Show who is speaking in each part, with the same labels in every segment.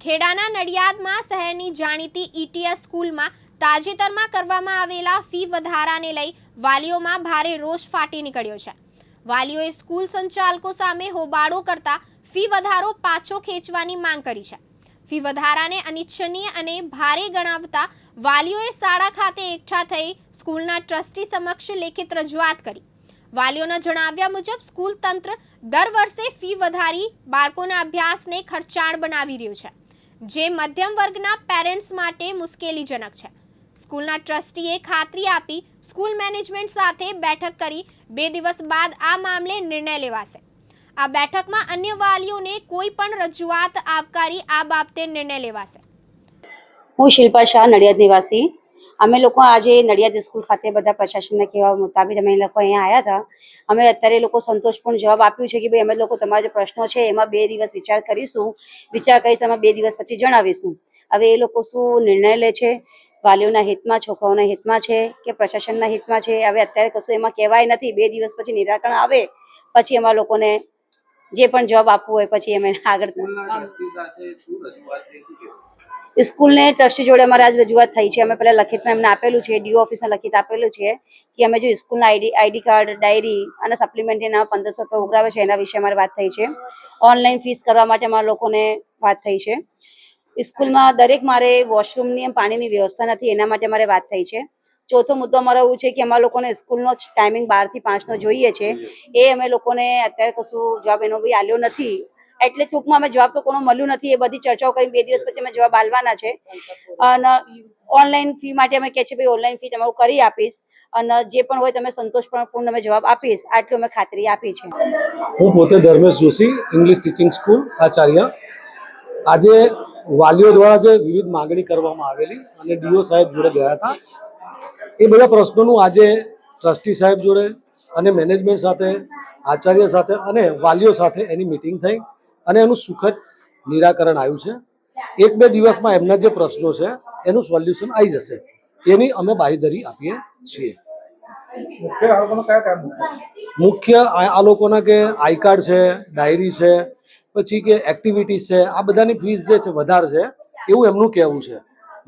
Speaker 1: ખેડાના નડિયાદમાં શહેરની જાણીતી ઈટીએસ સ્કૂલમાં તાજેતરમાં કરવામાં આવેલા ફી વધારાને લઈ વાલીઓમાં ભારે રોષ ફાટી નીકળ્યો છે. વાલીઓએ સ્કૂલ સંચાલકો સામે હોબાળો કરતા ફી વધારો પાછો ખેંચવાની માંગ કરી છે. ફી વધારાને અનિચ્છનીય અને ભારે ગણાવતા વાલીઓએ શાળા ખાતે એકઠા થઈ સ્કૂલના ટ્રસ્ટી સમક્ષ લેખિત રજૂઆત કરી. વાલીઓના જણાવ્યા મુજબ, સ્કૂલ તંત્ર દર વર્ષે ફી વધારી બાળકોના અભ્યાસને ખર્ચાળ બનાવી રહ્યું છે. જે મધ્યમ વર્ગના પેરેન્ટ્સ માટે મુશ્કેલીજનક છે. સ્કૂલના ટ્રસ્ટીએ ખાતરી આપી સ્કૂલ મેનેજમેન્ટ સાથે બેઠક કરી બે દિવસ બાદ આ મામલે નિર્ણય લેવાશે. આ બેઠકમાં અન્ય વાલીઓને કોઈ પણ રજૂઆત આવકારી આ બાબતે નિર્ણય લેવાશે.
Speaker 2: હું શિલ્પા શાહ, નડિયાદ નિવાસી. અમે લોકો આજે નડિયાદ સ્કૂલ ખાતે બધા પ્રશાસનના કહેવા મુતાબિક અમે લોકો અહીંયા આવ્યા હતા. અમે અત્યારે લોકો સંતોષપૂર્ણ જવાબ આપ્યું છે કે ભાઈ અમે લોકો તમારા જે પ્રશ્નો છે એમાં બે દિવસ વિચાર કરીશું. વિચાર કરીશ અમે બે દિવસ પછી જણાવીશું. હવે એ લોકો શું નિર્ણય લે છે? વાલીઓના હિતમાં, છોકરાઓના હિતમાં છે કે પ્રશાસનના હિતમાં છે? હવે અત્યારે કશું એમાં કહેવાય નથી. બે દિવસ પછી નિરાકરણ આવે, પછી અમારા લોકોને જે પણ જવાબ આપવો હોય પછી અમે આગળ
Speaker 3: સ્કૂલના ટ્રસ્ટી
Speaker 2: જોડે અમારે આજ રજૂઆત થઈ છે. અમે પહેલાં લખિતમાં એમને આપેલું છે, ડીઓ ઓફિસમાં લખિત આપેલું છે કે અમે જો સ્કૂલના આઈડી આઈડી કાર્ડ, ડાયરી અને સપ્લિમેન્ટરીના પંદરસો રૂપિયા ઉઘરાવે છે, એના વિશે અમારે વાત થઈ છે. ઓનલાઈન ફીસ કરવા માટે અમારા લોકોને વાત થઈ છે. સ્કૂલમાં દરેક મારે વોશરૂમની એમ પાણીની વ્યવસ્થા નથી, એના માટે મારે વાત થઈ છે. ચોથો મુદ્દો અમારો એવું છે કે અમારા લોકોને સ્કૂલનો ટાઈમિંગ બારથી પાંચનો જોઈએ છે. એ અમે લોકોને અત્યારે કશું જવાબ એનો બી આલ્યો નથી. એટલે ટૂંકમાં અમે જવાબ તો કોનો મળ્યું નથી, એ બધી ચર્ચાઓ કરી બે દિવસ પછી અમે જવાબ આલવાના છે. અને ઓનલાઈન ફી માટે અમે કહે છે, ભાઈ ઓનલાઈન ફી તમારું કરી આપીશ અને જે પણ હોય તમે સંતોષપૂર્ણ અમે જવાબ આપીશ. આટલું અમે ખાતરી આપી છે.
Speaker 4: હું પોતે Dharmesh Joshi English teaching school Acharya. આજે વાલીઓ દ્વારા જે વિવિધ માંગણી કરવામાં આવેલી અને ડીઓ સાહેબ જોડે ગયા હતા, એ બધા પ્રશ્નોનું આજે ટ્રસ્ટી સાહેબ જોડે અને મેનેજમેન્ટ સાથે, આચાર્ય સાથે અને વાલીઓ સાથે એની મિટિંગ થઈ. અને એનું સુખદ નિરાકરણ આવ્યું છે. એક બે દિવસમાં એમના જે પ્રશ્નો છે એનું સોલ્યુશન આવી જશે. એની અમે બાહીધરી આપીએ છીએ.
Speaker 3: મુખ્ય
Speaker 4: આ લોકોના કે આઈ કાર્ડ છે ડાયરી છે પછી કે એક્ટિવિટીઝ છે આ બધાની ફીસ જે છે વધારે છે એવું એમનું કહેવું છે.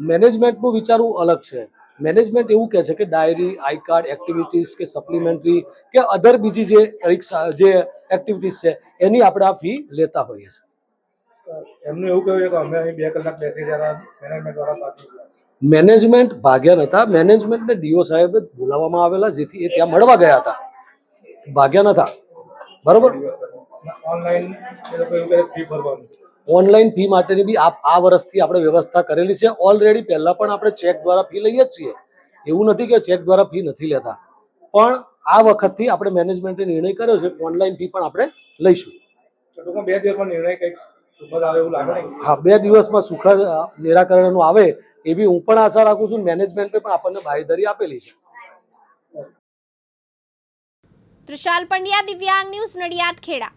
Speaker 4: મેનેજમેન્ટનું વિચારવું અલગ છે. મેનેજમેન્ટ એવું કહે છે કે ડાયરી આઈ કાર્ડ એક્ટિવિટીઝ કે સપ્લિમેન્ટરી કે અધર બીજી જે પરીક્ષા જે એક્ટિવિટીઝ છે એની આપણે આ ફી લેતા હોઈએ છીએ.
Speaker 3: એમનું એવું કહ્યું કે અમે અહીં બે કલાક બેસી રહ્યા મેનેજમેન્ટ દ્વારા
Speaker 4: મેનેજમેન્ટ ભાગ્યા નહોતા મેનેજમેન્ટને ડીઓ સાહેબે બોલાવવામાં આવેલા જેથી એ ત્યાં મળવા ગયા હતા. ભાગ્યા નહોતા બરોબર?
Speaker 3: ઓનલાઈન એ લોકો એવું કહે ફી ભરવાનું.
Speaker 4: ઓનલાઈન ફી માટેની બી આ વર્ષથી આપણે વ્યવસ્થા કરેલી છે. ઓલરેડી પહેલા પણ આપણે ચેક દ્વારા ફી લઈએ જ છીએ. એવું નથી કે ચેક દ્વારા ફી નથી લેતા. પણ આ વખતથી આપણે મેનેજમેન્ટે નિર્ણય કર્યો છે. ઓનલાઈન ફી પણ આપણે લઈશું.
Speaker 3: બે દિવસમાં નિર્ણય કંઈક આવે એવું લાગે
Speaker 4: હા બે દિવસમાં સુખદ નિરાકરણનું આવે એવી હું પણ આશા રાખું છું. મેનેજમેન્ટે પણ આપણને બાંયધરી આપેલી છે.
Speaker 1: તૃષાલ પંડ્યા દિવ્યાંગ ન્યૂઝ નડિયાદ ખેડા.